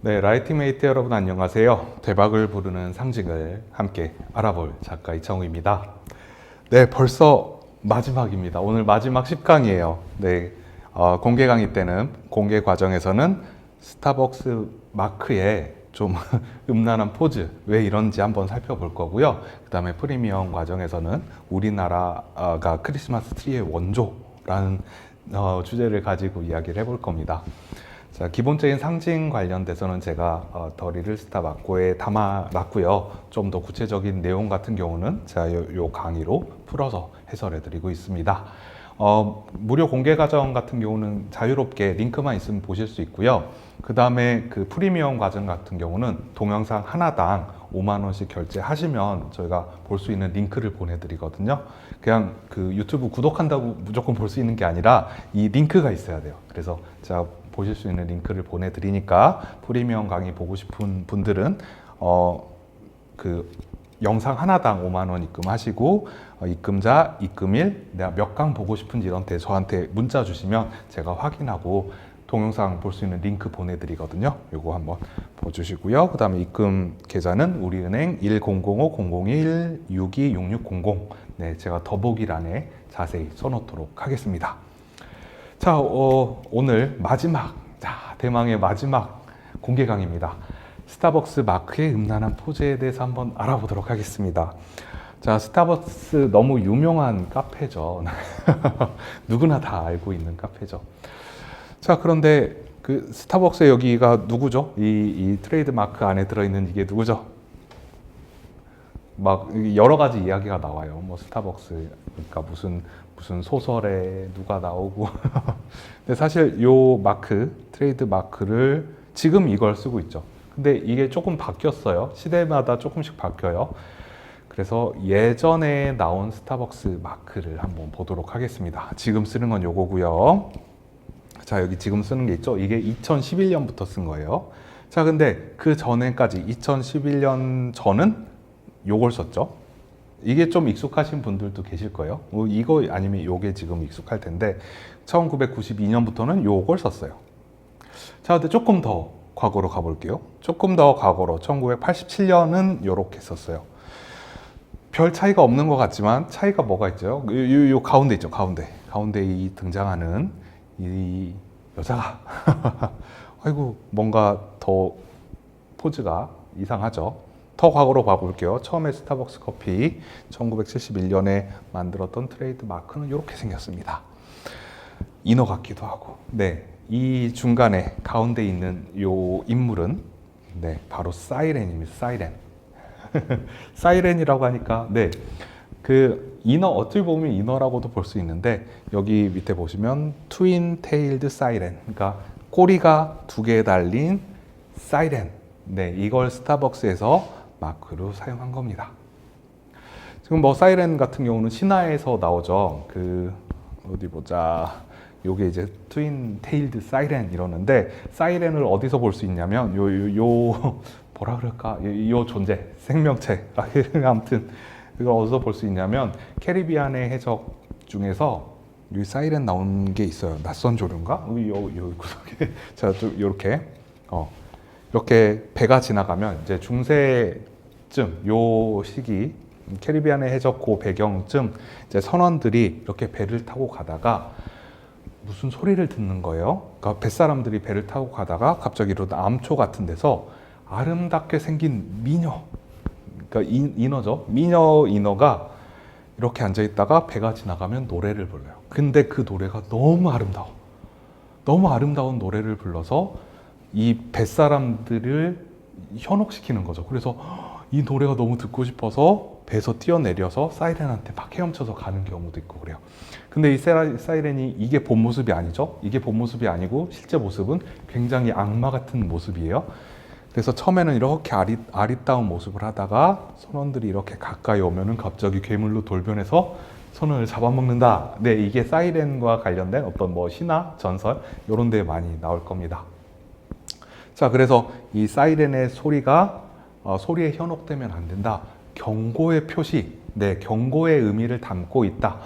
네, 라이팅메이트 여러분 안녕하세요. 대박을 부르는 상징을 함께 알아볼 작가 이창우입니다. 네, 벌써 마지막입니다. 오늘 마지막 10강이에요. 네, 어, 공개 강의 때는 공개 과정에서는 스타벅스 마크에 좀 음란한 포즈 왜 이런지 한번 살펴볼 거고요. 그 다음에 프리미엄 과정에서는 우리나라가 크리스마스 트리의 원조라는 어, 주제를 가지고 이야기를 해볼 겁니다. 자, 기본적인 상징 관련돼서는 제가 어, 더 리를 스타 마코에 담아놨고요. 좀 더 구체적인 내용 같은 경우는 제가 요, 요 강의로 풀어서 해설해드리고 있습니다. 어, 무료 공개 과정 같은 경우는 자유롭게 링크만 있으면 보실 수 있고요. 그 다음에 그 프리미엄 과정 같은 경우는 동영상 하나당 5만 원씩 결제하시면 저희가 볼 수 있는 링크를 보내드리거든요. 그냥 그 유튜브 구독한다고 무조건 볼 수 있는 게 아니라 이 링크가 있어야 돼요. 그래서 제가 보실 수 있는 링크를 보내드리니까 프리미엄 강의 보고 싶은 분들은 어, 그 영상 하나당 5만 원 입금하시고 어, 입금자, 입금일, 내가 몇 강 보고 싶은지 이런 데 저한테 문자 주시면 제가 확인하고 동영상 볼 수 있는 링크 보내드리거든요. 요거 한번 보주시고요. 그 다음에 입금 계좌는 우리은행 1005-001-626600 네, 제가 더보기란에 자세히 써놓도록 하겠습니다. 자, 어, 오늘 마지막, 자, 대망의 마지막 공개 강의입니다. 스타벅스 마크의 음란한 포즈에 대해서 한번 알아보도록 하겠습니다. 자, 스타벅스 너무 유명한 카페죠. 누구나 다 알고 있는 카페죠. 자, 그런데 그 스타벅스 여기가 누구죠? 이, 이 트레이드 마크 안에 들어있는 이게 누구죠? 막 여러 가지 이야기가 나와요. 뭐 스타벅스, 그러니까 무슨 무슨 소설에 누가 나오고. 근데 사실 요 마크, 트레이드 마크를 지금 이걸 쓰고 있죠. 근데 이게 조금 바뀌었어요. 시대마다 조금씩 바뀌어요. 그래서 예전에 나온 스타벅스 마크를 한번 보도록 하겠습니다. 지금 쓰는 건 요거고요. 자, 여기 지금 쓰는 게 있죠. 이게 2011년부터 쓴 거예요. 자, 근데 그 전에까지 2011년 전은 요걸 썼죠. 이게 좀 익숙하신 분들도 계실 거예요. 뭐 이거 아니면 요게 지금 익숙할 텐데 1992년부터는 요걸 썼어요. 자, 근데 조금 더 과거로 가볼게요. 조금 더 과거로 1987년은 요렇게 썼어요. 별 차이가 없는 것 같지만 차이가 뭐가 있죠? 요, 요, 요 가운데 있죠, 가운데. 가운데 이 등장하는 이 여자가 아이고 뭔가 더 포즈가 이상하죠. 더 과거로 봐볼게요. 처음에 스타벅스 커피 1971년에 만들었던 트레이드 마크는 이렇게 생겼습니다. 인어 같기도 하고. 네, 이 중간에 가운데 있는 요 인물은 네 바로 사이렌입니다. 사이렌. 사이렌이라고 하니까 네. 그 인어 어떻게 보면 인어라고도 볼 수 있는데 여기 밑에 보시면 트윈 테일드 사이렌 그러니까 꼬리가 두 개 달린 사이렌 네 이걸 스타벅스에서 마크로 사용한 겁니다. 지금 뭐 사이렌 같은 경우는 신화에서 나오죠. 그 어디 보자. 요게 이제 트윈 테일드 사이렌 이러는데 사이렌을 어디서 볼 수 있냐면 요 요 요 뭐라 그럴까? 요, 요 존재 생명체. 아무튼 이걸 어디서 볼 수 있냐면 캐리비안의 해적 중에서 이 사이렌 나온 게 있어요. 낯선 조류인가? 여기 구석에. 자, 좀 이렇게. 어 이렇게 배가 지나가면 이제 중세쯤 요 시기 캐리비안의 해적 고 배경쯤 이제 선원들이 이렇게 배를 타고 가다가 무슨 소리를 듣는 거예요. 그러니까 뱃사람들이 배를 타고 가다가 갑자기 이런 암초 같은 데서 아름답게 생긴 미녀 그러니까 인, 인어죠. 미녀 인어가 이렇게 앉아 있다가 배가 지나가면 노래를 불러요. 근데 그 노래가 너무 아름다워. 너무 아름다운 노래를 불러서 이 뱃사람들을 현혹시키는 거죠. 그래서 이 노래가 너무 듣고 싶어서 배에서 뛰어내려서 사이렌한테 막 헤엄쳐서 가는 경우도 있고 그래요. 근데 이 사이렌이 이게 본 모습이 아니죠. 이게 본 모습이 아니고 실제 모습은 굉장히 악마 같은 모습이에요. 그래서 처음에는 이렇게 아리, 아리따운 모습을 하다가 선원들이 이렇게 가까이 오면은 갑자기 괴물로 돌변해서 선원을 잡아먹는다. 네, 이게 사이렌과 관련된 어떤 뭐 신화, 전설 이런 데 많이 나올 겁니다. 자, 그래서 이 사이렌의 소리가 어, 소리에 현혹되면 안 된다. 경고의 표시, 네, 경고의 의미를 담고 있다.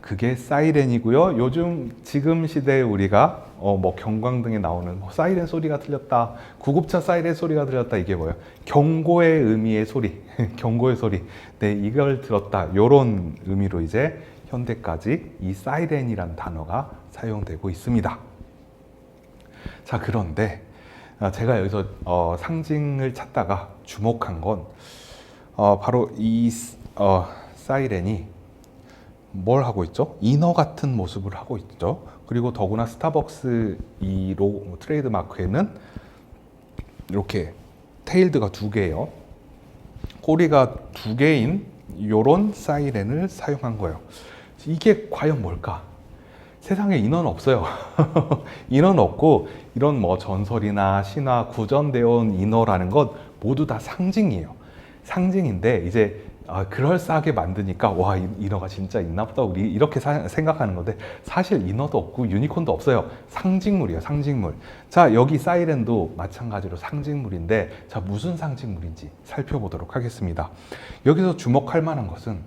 그게 사이렌이고요. 요즘 지금 시대에 우리가 어, 뭐 경광등에 나오는 뭐 사이렌 소리가 들렸다, 구급차 사이렌 소리가 들렸다 이게 뭐예요? 경고의 의미의 소리, 경고의 소리. 네, 이걸 들었다. 이런 의미로 이제 현대까지 이 사이렌이라는 단어가 사용되고 있습니다. 자, 그런데 아, 제가 여기서 어, 상징을 찾다가 주목한 건 어, 바로 이 어, 사이렌이 뭘 하고 있죠? 인어 같은 모습을 하고 있죠. 그리고 더구나 스타벅스 이 로, 트레이드 마크에는 이렇게 테일드가 두 개예요. 꼬리가 두 개인 요런 사이렌을 사용한 거예요. 이게 과연 뭘까? 세상에 인어는 없어요. 인어는 없고 이런 뭐 전설이나 신화 구전되어 온 인어라는 것 모두 다 상징이에요. 상징인데 이제 아, 그럴싸하게 만드니까 와 이- 인어가 진짜 있나 보다 우리 이렇게 사- 생각하는 건데 사실 인어도 없고 유니콘도 없어요 상징물이에요 상징물 자 여기 사이렌도 마찬가지로 상징물인데 자 무슨 상징물인지 살펴보도록 하겠습니다 여기서 주목할 만한 것은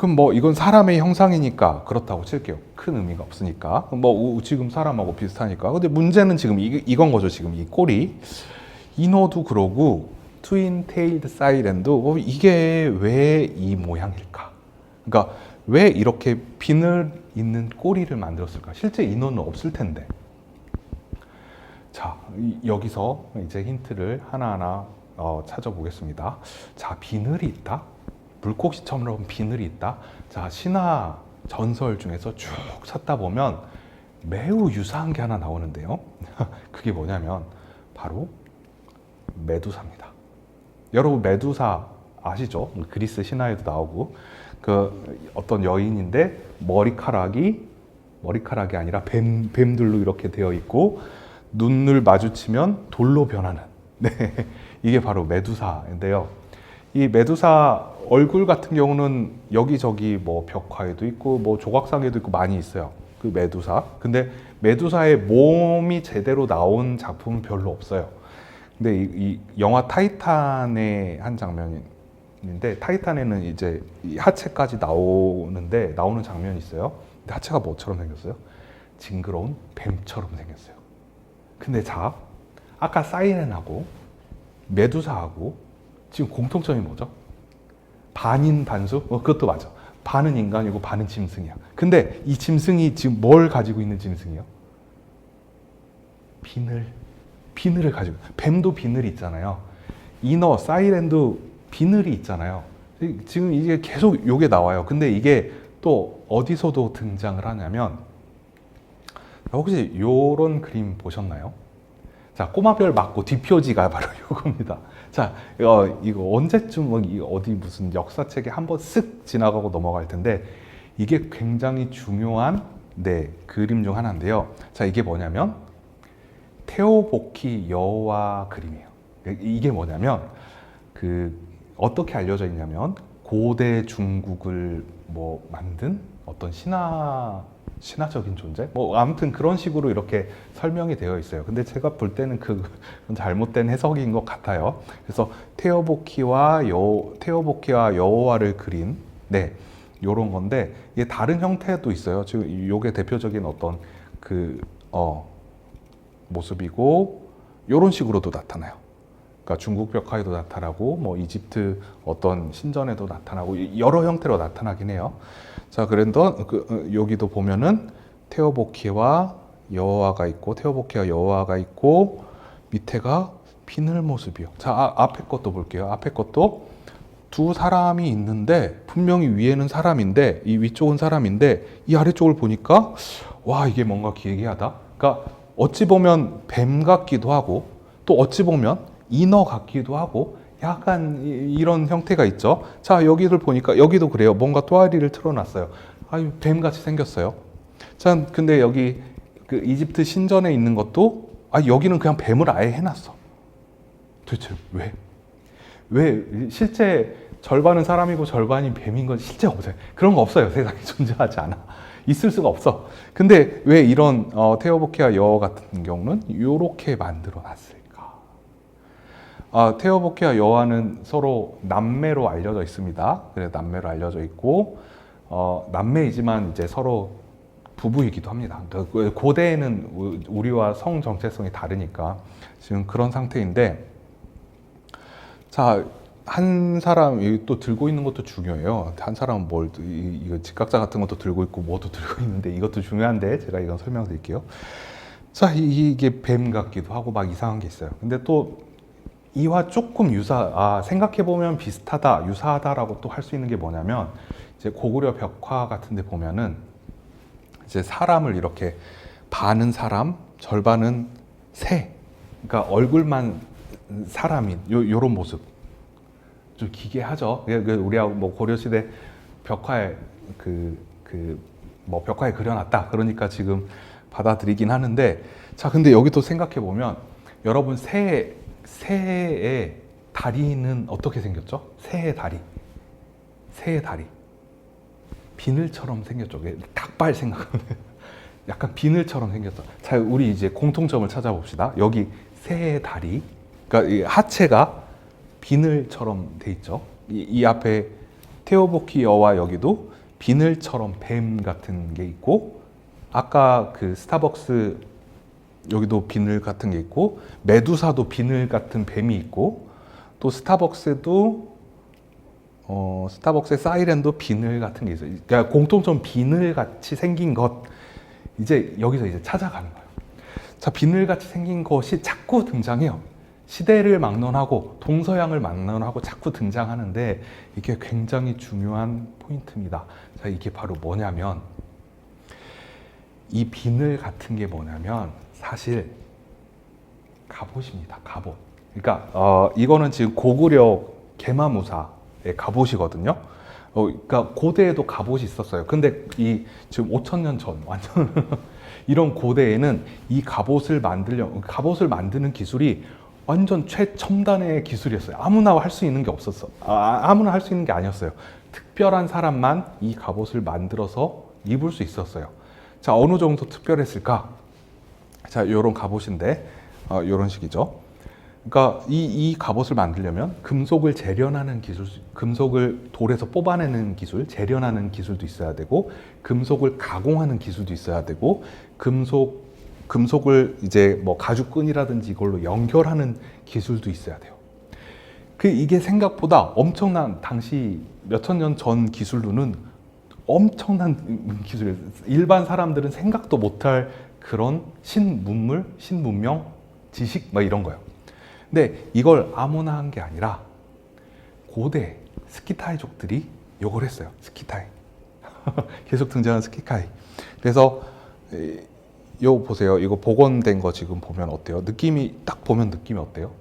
그럼 뭐 이건 사람의 형상이니까 그렇다고 칠게요 큰 의미가 없으니까 뭐 우- 지금 사람하고 비슷하니까 근데 문제는 지금 이, 이건 거죠 지금 이 꼬리 인어도 그러고 트윈 테일드 사이렌도 어, 이게 왜 이 모양일까? 그러니까 왜 이렇게 비늘 있는 꼬리를 만들었을까? 실제 인어는 없을 텐데. 자, 이- 여기서 이제 힌트를 하나하나 어, 찾아보겠습니다. 자, 비늘이 있다. 물고기처럼 비늘이 있다. 자, 신화 전설 중에서 쭉 찾다 보면 매우 유사한 게 하나 나오는데요. 그게 뭐냐면 바로 메두사입니다. 여러분 메두사 아시죠? 그리스 신화에도 나오고 그 어떤 여인인데 머리카락이 머리카락이 아니라 뱀 뱀들로 이렇게 되어 있고 눈을 마주치면 돌로 변하는 네 이게 바로 메두사인데요. 이 메두사 얼굴 같은 경우는 여기저기 뭐 벽화에도 있고 뭐 조각상에도 있고 많이 있어요. 그 메두사. 근데 메두사의 몸이 제대로 나온 작품은 별로 없어요. 근데 이, 이 영화 타이탄의 한 장면인데 타이탄에는 이제 이 하체까지 나오는데 나오는 장면이 있어요. 근데 하체가 뭐처럼 생겼어요? 징그러운 뱀처럼 생겼어요. 근데 자, 아까 사이렌하고 메두사하고 지금 공통점이 뭐죠? 반인 반수? 어, 그것도 맞아. 반은 인간이고 반은 짐승이야. 근데 이 짐승이 지금 뭘 가지고 있는 짐승이요? 비늘. 비늘을 가지고. 뱀도 비늘이 있잖아요. 이너, 사이렌도 비늘이 있잖아요. 지금 이게 계속 요게 나와요. 근데 이게 또 어디서도 등장을 하냐면 혹시 요런 그림 보셨나요? 자, 꼬마별 맞고 뒷표지가 바로 요겁니다. 자, 어, 이거 언제쯤 뭐이 어디 무슨 역사책에 한번 쓱 지나가고 넘어갈 텐데 이게 굉장히 중요한 네, 그림 중 하나인데요. 자, 이게 뭐냐면 테오보키 여호와 그림이에요. 이게 뭐냐면 그 어떻게 알려져 있냐면 고대 중국을 뭐 만든 어떤 신화 신화적인 존재? 뭐 아무튼 그런 식으로 이렇게 설명이 되어 있어요. 근데 제가 볼 때는 그 잘못된 해석인 것 같아요. 그래서 테오보키와 여 테오보키와 여호와를 그린 네 요런 건데 이게 다른 형태도 있어요. 지금 요게 대표적인 어떤 그 어 모습이고 요런 식으로도 나타나요. 그러니까 중국 벽화에도 나타나고 뭐 이집트 어떤 신전에도 나타나고 여러 형태로 나타나긴 해요. 자, 그런데 그, 어, 여기도 보면은 테오보키와 여호와가 있고 테오보키와 여호와가 있고 밑에가 비늘 모습이요. 자, 아, 앞에 것도 볼게요. 앞에 것도 두 사람이 있는데 분명히 위에는 사람인데 이 위쪽은 사람인데 이 아래쪽을 보니까 와 이게 뭔가 기괴하다. 그러니까 어찌 보면 뱀 같기도 하고 또 어찌 보면 인어 같기도 하고 약간 이- 이런 형태가 있죠. 자 여기를 보니까 여기도 그래요. 뭔가 또아리를 틀어놨어요. 아유 뱀 같이 생겼어요. 자 근데 여기 그 이집트 신전에 있는 것도 아 여기는 그냥 뱀을 아예 해놨어. 도대체 왜? 왜 실제 절반은 사람이고 절반이 뱀인 건 실제 없어요. 그런 거 없어요. 세상에 존재하지 않아. 있을 수가 없어. 근데 왜 이런 어, 테오보키와 여어 같은 경우는 이렇게 만들어 놨을까? 아, 테오보키와 여어는 서로 남매로 알려져 있습니다. 그래 남매로 알려져 있고 어, 남매이지만 이제 서로 부부이기도 합니다. 그 고대에는 우- 우리와 성 정체성이 다르니까 지금 그런 상태인데 자. 한 사람이 또 들고 있는 것도 중요해요. 한 사람은 뭘, 이- 이거 직각자 같은 것도 들고 있고 뭐도 들고 있는데 이것도 중요한데 제가 이건 설명드릴게요. 자, 이- 이게 뱀 같기도 하고 막 이상한 게 있어요. 근데 또 이와 조금 유사, 아, 생각해보면 비슷하다, 유사하다라고 또 할 수 있는 게 뭐냐면 이제 고구려 벽화 같은 데 보면은 이제 사람을 이렇게 반은 사람, 절반은 새. 그러니까 얼굴만 사람인 요, 요런 모습. 좀 기괴하죠. 그- 그 우리하고 뭐 고려시대 벽화에 그, 그, 뭐 벽화에 그려놨다. 그러니까 지금 받아들이긴 하는데 자, 근데 여기 또 생각해보면 여러분 새, 새의 다리는 어떻게 생겼죠? 새의 다리. 새의 다리. 비늘처럼 생겼죠. 닭발 생각하면 약간 비늘처럼 생겼어. 자, 우리 이제 공통점을 찾아봅시다. 여기 새의 다리, 그러니까 이 하체가 비늘처럼 돼 있죠. 이, 이 앞에 테오보키어와 여기도 비늘처럼 뱀 같은 게 있고, 아까 그 스타벅스 여기도 비늘 같은 게 있고, 메두사도 비늘 같은 뱀이 있고, 또 스타벅스도 어, 스타벅스의 사이렌도 비늘 같은 게 있어요. 그러니까 공통점 비늘 같이 생긴 것 이제 여기서 이제 찾아가는 거예요. 자, 비늘 같이 생긴 것이 자꾸 등장해요. 시대를 막론하고 동서양을 막론하고 자꾸 등장하는데 이게 굉장히 중요한 포인트입니다. 자, 이게 바로 뭐냐면 이 비늘 같은 게 뭐냐면 사실 갑옷입니다. 갑옷. 그러니까 어, 이거는 지금 고구려 개마무사의 갑옷이거든요. 어, 그러니까 고대에도 갑옷이 있었어요. 근데 이 지금 5천 년 전 완전 이런 고대에는 이 갑옷을 만들려 갑옷을 만드는 기술이 완전 최첨단의 기술이었어요. 아무나 할 수 있는 게 없었어. 아, 아무나 할 수 있는 게 아니었어요. 특별한 사람만 이 갑옷을 만들어서 입을 수 있었어요. 자, 어느 정도 특별했을까? 자, 요런 갑옷인데, 어, 요런 식이죠. 그러니까 이, 이 갑옷을 만들려면 금속을 재련하는 기술, 금속을 돌에서 뽑아내는 기술, 재련하는 기술도 있어야 되고, 금속을 가공하는 기술도 있어야 되고, 금속, 금속을 이제 뭐 가죽끈이라든지 이걸로 연결하는 기술도 있어야 돼요. 그 이게 생각보다 엄청난 당시 몇천 년 전 기술로는 엄청난 기술이에요. 일반 사람들은 생각도 못할 그런 신문물, 신문명, 지식 막 이런 거예요. 근데 이걸 아무나 한 게 아니라 고대 스키타이족들이 요걸 했어요. 스키타이. 계속 등장하는 스키타이. 그래서 에, 요 보세요. 이거 복원된 거 지금 보면 어때요? 느낌이 딱 보면 느낌이 어때요?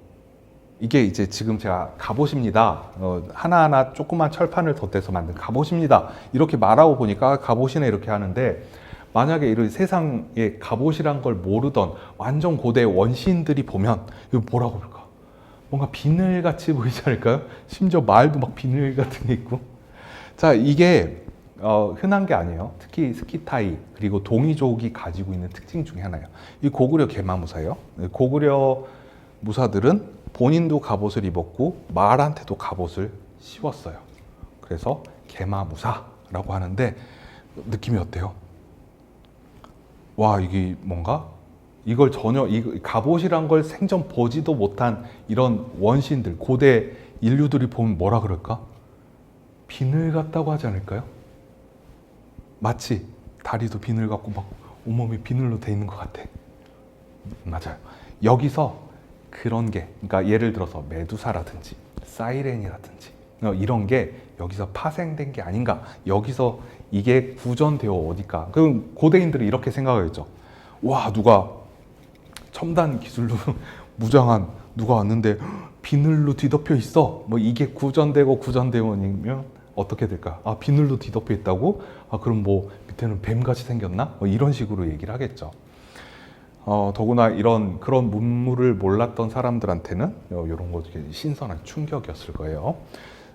이게 이제 지금 제가 갑옷입니다. 어, 하나하나 조그만 철판을 덧대서 만든 갑옷입니다. 이렇게 말하고 보니까 갑옷이네 이렇게 하는데 만약에 이런 세상에 갑옷이란 걸 모르던 완전 고대 원시인들이 보면 이거 뭐라고 볼까? 뭔가 비늘 같이 보이지 않을까요? 심지어 말도 막 비늘 같은 게 있고. 자, 이게 어, 흔한 게 아니에요. 특히 스키타이 그리고 동이족이 가지고 있는 특징 중에 하나예요. 이 고구려 개마무사예요. 고구려 무사들은 본인도 갑옷을 입었고 말한테도 갑옷을 씌웠어요. 그래서 개마무사라고 하는데 느낌이 어때요? 와 이게 뭔가 이걸 전혀 이 갑옷이란 걸 생전 보지도 못한 이런 원시인들 고대 인류들이 보면 뭐라 그럴까? 비늘 같다고 하지 않을까요? 마치 다리도 비늘 같고 막 온몸이 비늘로 돼 있는 것 같아. 맞아요. 여기서 그런 게, 그러니까 예를 들어서 메두사라든지 사이렌이라든지 어, 이런 게 여기서 파생된 게 아닌가. 여기서 이게 구전되어 오니까. 그럼 고대인들이 이렇게 생각하겠죠. 와 누가 첨단 기술로 무장한 누가 왔는데 비늘로 뒤덮여 있어. 뭐 이게 구전되고 구전되면이면 어떻게 될까? 아 비늘로 뒤덮여 있다고? 아 그럼 뭐 밑에는 뱀같이 생겼나? 뭐 이런 식으로 얘기를 하겠죠. 어, 더구나 이런 그런 문물을 몰랐던 사람들한테는 이런 거 되게 신선한 충격이었을 거예요.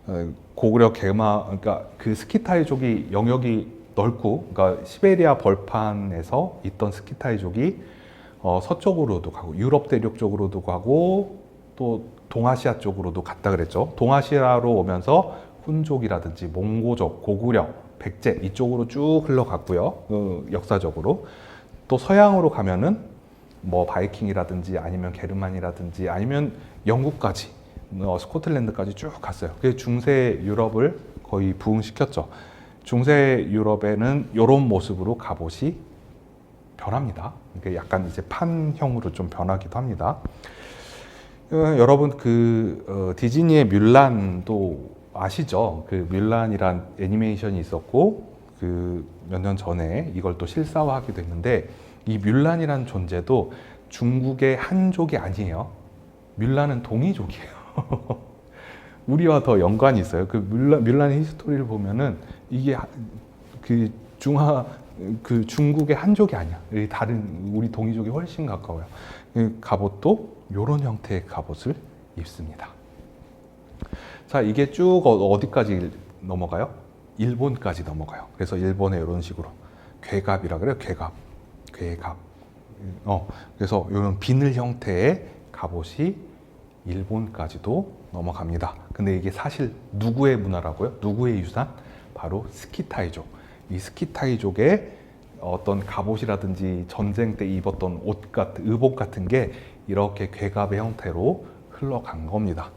어, 고구려 개마, 그러니까 그 스키타이족이 영역이 넓고, 그러니까 시베리아 벌판에서 있던 스키타이족이 어, 서쪽으로도 가고 유럽 대륙 쪽으로도 가고 또 동아시아 쪽으로도 갔다 그랬죠. 동아시아로 오면서 훈족이라든지 몽고족, 고구려 백제 이쪽으로 쭉 흘러갔고요. 어, 역사적으로 또 서양으로 가면은 뭐 바이킹이라든지 아니면 게르만이라든지 아니면 영국까지 어, 스코틀랜드까지 쭉 갔어요. 그게 중세 유럽을 거의 부흥시켰죠. 중세 유럽에는 이런 모습으로 갑옷이 변합니다. 이게 약간 이제 판형으로 좀 변하기도 합니다. 어, 여러분 그 어, 디즈니의 뮬란도 아시죠? 그 뮬란이란 애니메이션이 있었고 그 몇 년 전에 이걸 또 실사화하기도 했는데 이 뮬란이란 존재도 중국의 한족이 아니에요. 뮬란은 동이족이에요. 우리와 더 연관이 있어요. 그 뮬란, 뮬란의 히스토리를 보면은 이게 하- 그 중화 그 중국의 한족이 아니야. 이 다른 우리 동이족이 훨씬 가까워요. 이 갑옷도 이런 형태의 갑옷을 입습니다. 자, 이게 쭉 어- 어디까지 넘어가요? 일본까지 넘어가요. 그래서 일본에 이런 식으로 괴갑이라 그래요. 괴갑, 괴갑. 어, 그래서 이런 비늘 형태의 갑옷이 일본까지도 넘어갑니다. 근데 이게 사실 누구의 문화라고요? 누구의 유산? 바로 스키타이족. 이 스키타이족의 어떤 갑옷이라든지 전쟁 때 입었던 옷 같은 의복 같은 게 이렇게 괴갑의 형태로 흘러간 겁니다.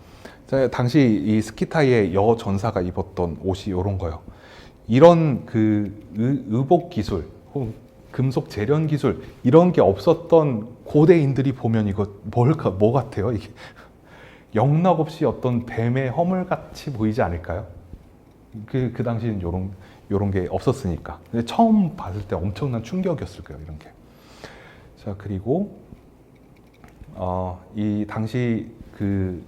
자, 당시 이 스키타이의 여 전사가 입었던 옷이 이런 거요. 이런 그 의- 의복 기술, 금속 재련 기술 이런 게 없었던 고대인들이 보면 이거 뭘까 뭐 같아요? 이게 영락 없이 어떤 뱀의 허물 같이 보이지 않을까요? 그, 그 당시엔 요런, 요런 게 없었으니까. 근데 처음 봤을 때 엄청난 충격이었을 거예요, 이런 게. 자, 그리고, 어, 이 당시 그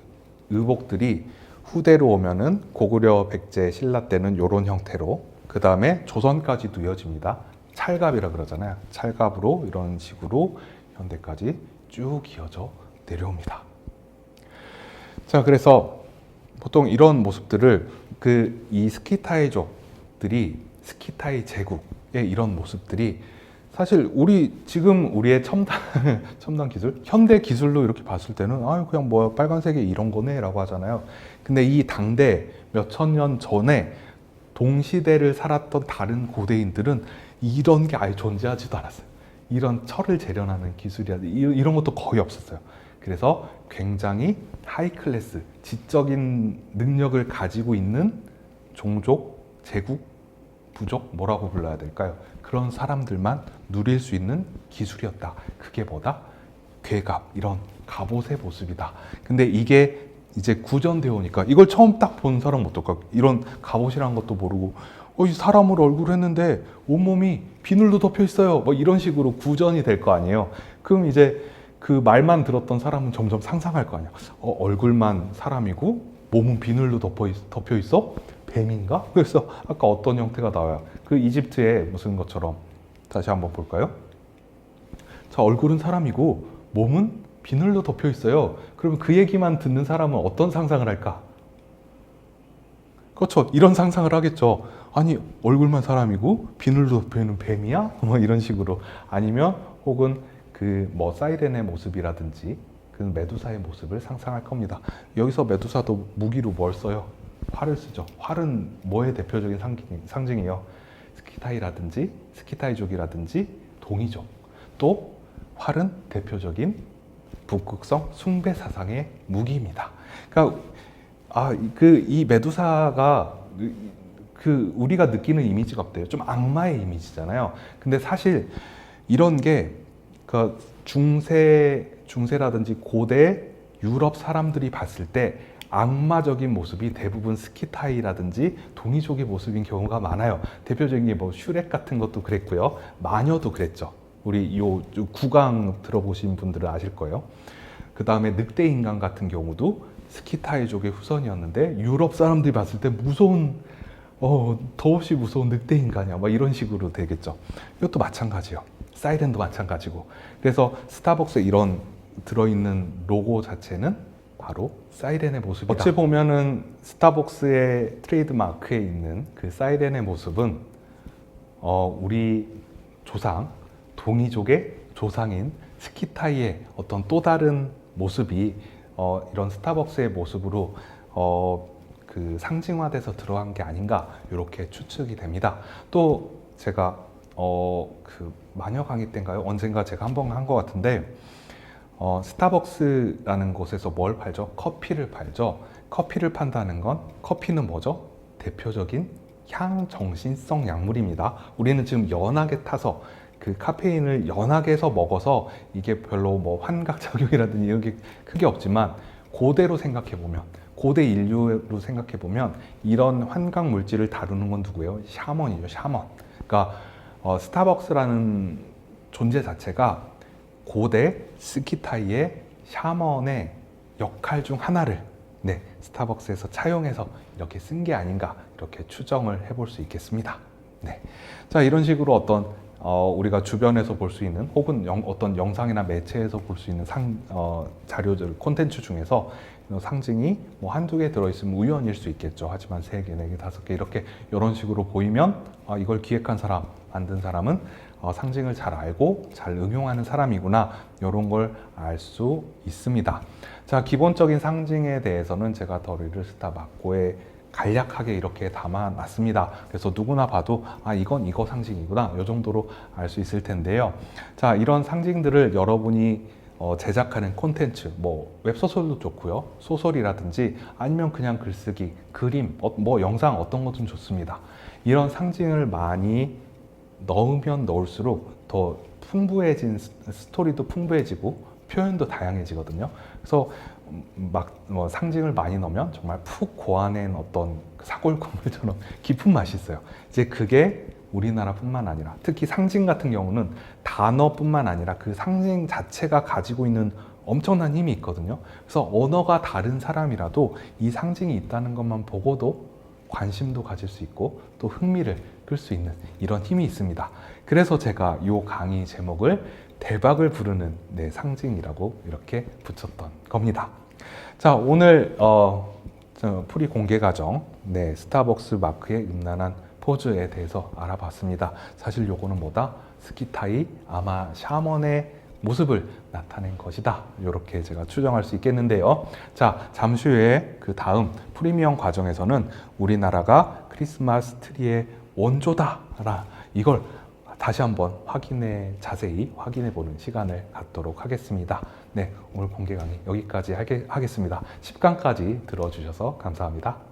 의복들이 후대로 오면은 고구려 백제 신라 때는 요런 형태로, 그 다음에 조선까지도 이어집니다. 찰갑이라 그러잖아요. 찰갑으로 이런 식으로 현대까지 쭉 이어져 내려옵니다. 자, 그래서 보통 이런 모습들을 그 이 스키타이족들이 스키타이 제국의 이런 모습들이 사실 우리 지금 우리의 첨단 첨단 기술, 현대 기술로 이렇게 봤을 때는 아 그냥 뭐 빨간색이 이런 거네라고 하잖아요. 근데 이 당대 몇 천 년 전에 동시대를 살았던 다른 고대인들은 이런 게 아예 존재하지도 않았어요. 이런 철을 재련하는 기술이라든지 이- 이런 것도 거의 없었어요. 그래서 굉장히 하이 클래스, 지적인 능력을 가지고 있는 종족, 제국, 부족 뭐라고 불러야 될까요? 그런 사람들만 누릴 수 있는 기술이었다. 그게 뭐다? 괴갑 이런 갑옷의 모습이다. 근데 이게 이제 구전되어 오니까 이걸 처음 딱 본 사람 어떨까? 이런 갑옷이라는 것도 모르고 어, 이 사람으로 얼굴 했는데 온몸이 비늘로 덮여 있어요. 뭐 이런 식으로 구전이 될 거 아니에요. 그럼 이제 그 말만 들었던 사람은 점점 상상할 거 아니야. 어, 얼굴만 사람이고 몸은 비늘로 덮여, 있, 덮여 있어? 뱀인가? 그래서 아까 어떤 형태가 나와요. 그 이집트의 무슨 것처럼 다시 한번 볼까요? 자, 얼굴은 사람이고 몸은 비늘로 덮여 있어요. 그러면 그 얘기만 듣는 사람은 어떤 상상을 할까? 그렇죠. 이런 상상을 하겠죠. 아니, 얼굴만 사람이고 비늘로 덮여 있는 뱀이야? 뭐 이런 식으로. 아니면 혹은 그 뭐 사이렌의 모습이라든지 그 메두사의 모습을 상상할 겁니다. 여기서 메두사도 무기로 뭘 써요? 활을 쓰죠. 활은 뭐의 대표적인 상징, 상징 이에요? 스키타이라든지 스키타이족이라든지 동이족. 또 활은 대표적인 북극성 숭배 사상의 무기입니다. 그러니까 아 그 이 메두사가 그 우리가 느끼는 이미지가 없대요. 좀 악마의 이미지잖아요. 근데 사실 이런 게 그 중세 중세라든지 고대 유럽 사람들이 봤을 때 악마적인 모습이 대부분 스키타이라든지 동이족의 모습인 경우가 많아요. 대표적인 게 뭐 슈렉 같은 것도 그랬고요. 마녀도 그랬죠. 우리 요 구강 들어보신 분들은 아실 거예요. 그 다음에 늑대 인간 같은 경우도 스키타이족의 후손이었는데 유럽 사람들이 봤을 때 무서운 어 더없이 무서운 늑대 인간이야 막 이런 식으로 되겠죠. 이것도 마찬가지요. 사이렌도 마찬가지고. 그래서 스타벅스 이런 들어있는 로고 자체는 바로 사이렌의 모습이다. 어찌 보면은 스타벅스의 트레이드 마크에 있는 그 사이렌의 모습은 어, 우리 조상 동이족의 조상인 스키타이의 어떤 또 다른 모습이 어, 이런 스타벅스의 모습으로 어, 그 상징화돼서 들어간 게 아닌가 이렇게 추측이 됩니다. 또 제가 어 그 마녀 강의 때인가요? 언젠가 제가 한 번 한 것 같은데 어, 스타벅스라는 곳에서 뭘 팔죠? 커피를 팔죠. 커피를 판다는 건 커피는 뭐죠? 대표적인 향 정신성 약물입니다. 우리는 지금 연하게 타서 그 카페인을 연하게 해서 먹어서 이게 별로 뭐 환각 작용이라든지 이런 게 크게 없지만 고대로 생각해 보면 고대 인류로 생각해 보면 이런 환각 물질을 다루는 건 누구예요? 샤먼이죠, 샤먼. 그러니까 어, 스타벅스라는 존재 자체가 고대 스키타이의 샤먼의 역할 중 하나를 네, 스타벅스에서 차용해서 이렇게 쓴 게 아닌가 이렇게 추정을 해볼 수 있겠습니다. 네. 자, 이런 식으로 어떤 어, 우리가 주변에서 볼 수 있는 혹은 영- 어떤 영상이나 매체에서 볼 수 있는 상, 어, 자료들, 콘텐츠 중에서 이 상징이 뭐 한두 개 들어있으면 우연일 수 있겠죠. 하지만 세 개, 네 개, 다섯 개 이렇게 이런 식으로 보이면 아, 이걸 기획한 사람, 만든 사람은 어, 상징을 잘 알고 잘 응용하는 사람이구나 이런 걸 알 수 있습니다. 자 기본적인 상징에 대해서는 제가 더 리를스타 막고에 간략하게 이렇게 담아놨습니다. 그래서 누구나 봐도 아 이건 이거 상징이구나 이 정도로 알 수 있을 텐데요. 자 이런 상징들을 여러분이 어, 제작하는 콘텐츠, 뭐 웹소설도 좋고요, 소설이라든지 아니면 그냥 글쓰기, 그림, 어, 뭐 영상 어떤 것든 좋습니다. 이런 상징을 많이 넣으면 넣을수록 더 풍부해진 스- 스토리도 풍부해지고 표현도 다양해지거든요. 그래서 막 뭐 상징을 많이 넣으면 정말 푹 고안한 어떤 그 사골 국물처럼 깊은 맛이 있어요. 이제 그게 우리나라뿐만 아니라 특히 상징 같은 경우는 단어뿐만 아니라 그 상징 자체가 가지고 있는 엄청난 힘이 있거든요. 그래서 언어가 다른 사람이라도 이 상징이 있다는 것만 보고도 관심도 가질 수 있고 또 흥미를 끌 수 있는 이런 힘이 있습니다. 그래서 제가 이 강의 제목을 대박을 부르는 내 상징이라고 이렇게 붙였던 겁니다. 자 오늘 어, 저 프리 공개 과정 네 스타벅스 마크의 음란한 포즈에 대해서 알아봤습니다. 사실 요거는 뭐다 스키타이 아마 샤먼의 모습을 나타낸 것이다. 이렇게 제가 추정할 수 있겠는데요. 자, 잠시 후에 그 다음 프리미엄 과정에서는 우리나라가 크리스마스 트리의 원조다라 이걸 다시 한번 확인해 자세히 확인해 보는 시간을 갖도록 하겠습니다. 네, 오늘 공개 강의 여기까지 하겠습니다. 10강까지 들어주셔서 감사합니다.